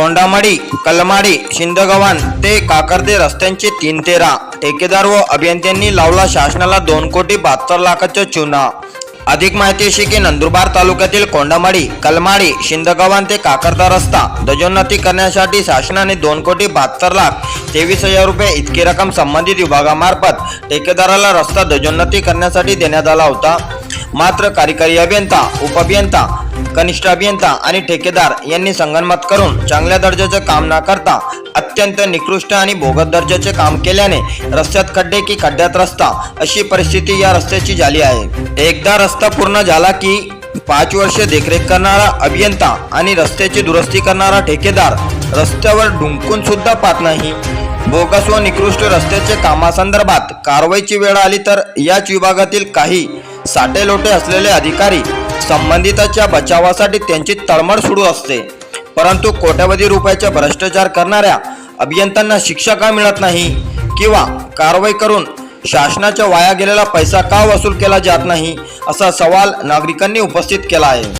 कोंडामाडी कलमाडी शिंदगव्हाण ते काकर्दे रस्त्यांचे तीन तेरा. ठेकेदार व अभियंत्यांनी लावला शासनाला दोन कोटी बहात्तर लाखाचा चुना. अधिक माहिती अशी की नंदुरबार तालुक्यातील कोंडामाडी कलमाडी शिंदगव्हाण ते काकर्दा रस्ता ध्वजोन्नती करण्यासाठी शासनाने दोन कोटी बहात्तर लाख तेवीस हजार रुपये इतकी रक्कम संबंधित विभागामार्फत ठेकेदाराला रस्ता ध्वजोन्नती करण्यासाठी देण्यात आला होता. मात्र कार्यकारी अभियंता उपअभियंता कनिष्ठ अभियंता आणि ठेकेदार यांनी संगनमत करून चांगल्या दर्जाचं काम न करता अत्यंत निकृष्ट आणि भोगत दर्जाचे काम केल्याने रस्त्यात खड्डे की खड्ड्यात रस्ता अशी परिस्थिती या रस्त्याची झाली आहे. एकदा रस्ता पूर्ण झाला की पाच वर्ष देखरेख करणारा अभियंता आणि रस्त्याची दुरुस्ती करणारा ठेकेदार रस्त्यावर डुंकून सुद्धा पाहत नाही. बोगस व निकृष्ट रस्त्याचे कामासंदर्भात कारवाईची वेळ आली तर याच विभागातील काही साटेलोटे असलेले अधिकारी संबंधिताच्या बचावासाठी त्यांची तळमळ सुरू असते. परंतु कोट्यवधी रुपयाचा भ्रष्टाचार करणाऱ्या अभियंत्यांना शिक्षा का मिळत नाही? किंवा कारवाई करून शासनाच्या वाया गेलेला पैसा का वसूल केला जात नाही? असा सवाल नागरिकांनी उपस्थित केला आहे.